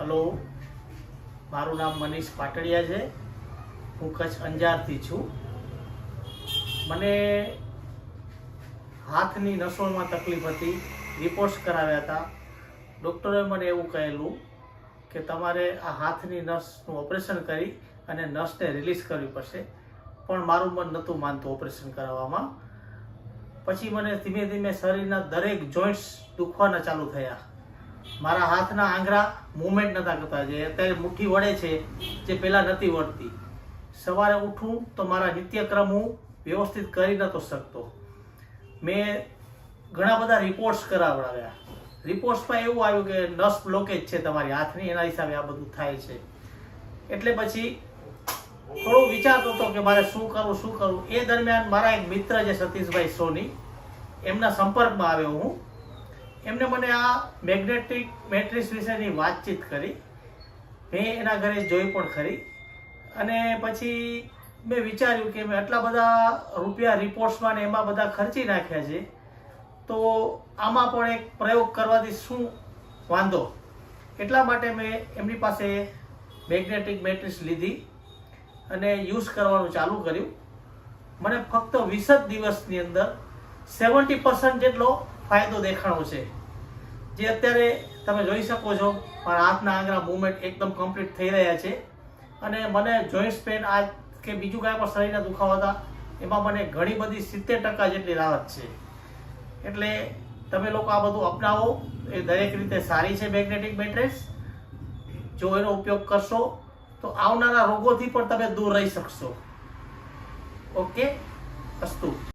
Hello. મારું નામ મનીષ પાટડિયા છે. હું કચ્છ અંજારથી છું. મને હાથની નસોમાં તકલીફ હતી. રિપોર્ટ્સ કરાવ્યા હતા. ડૉક્ટરે મને એવું કહેલું કે તમારે આ હાથની નસનું ઓપરેશન કરી અને નસને રિલીઝ કરવી પડશે. પણ મારું મન નહોતું માનતું ઓપરેશન કરાવવામાં. પછી મને ધીમે ધીમે શરીરના દરેક જોઈન્ટ્સ દુખવાના ચાલુ થયા. મારા હાથના આંગળા મૂવમેન્ટ નતા કરતા. જે અત્યારે મુઠ્ઠી વળે છે, જે પહેલાં નથી વળતી. સવારે ઉઠું તો મારા નિત્યક્રમ હું વ્યવસ્થિત કરી નતો શકતો. મેં ઘણા બધા રિપોર્ટ્સ કરાવડાવ્યા. રિપોર્ટ્સમાં એવું આવ્યું કે નસ બ્લોકેજ છે તમારી હાથની, એના હિસાબે આ બધું થાય છે. એટલે પછી થોડું વિચારતો હતો કે મારે શું કરવું શું કરવું એ દરમિયાન મારા એક મિત્ર છે સતીશભાઈ સોની, એમના સંપર્કમાં આવ્યો હું. એમને મને આ મેગ્નેટિક મેટ્રિક્સ વિશેની વાતચીત કરી. મેં એના ઘરે જોઈ પણ ખરી. અને પછી મેં વિચાર્યું કે મેં આટલા બધા રૂપિયા રિપોર્ટ્સમાં ને એમાં બધા ખર્ચી નાખ્યા છે, તો આમાં પણ એક પ્રયોગ કરવાથી શું વાંધો? એટલા માટે મેં એમની પાસે મેગ્નેટિક મેટ્રિક્સ લીધી અને યુઝ કરવાનું ચાલુ કર્યું. મને ફક્ત વીસ જ દિવસની અંદર સેવન્ટી પર્સન્ટ જેટલો ફાયદો દેખાણો છે. જે અત્યારે તમે જોઈ શકો છો મારા હાથના આંગળા મૂવમેન્ટ એકદમ કમ્પ્લીટ થઈ રહ્યા છે. અને મને જોઈન્ટ્સ પેન આ કે બીજું કાંઈ પણ શરીરના દુખાવા હતા, એમાં મને ઘણી બધી સિત્તેર ટકા જેટલી રાહત છે. એટલે તમે લોકો આ બધું અપનાવો, એ દરેક રીતે સારી છે મેગ્નેટિક મેટ્રેસ જો એનો ઉપયોગ કરશો, તો આવનારા રોગોથી પણ તમે દૂર રહી શકશો. ઓકે? અસ્તુ.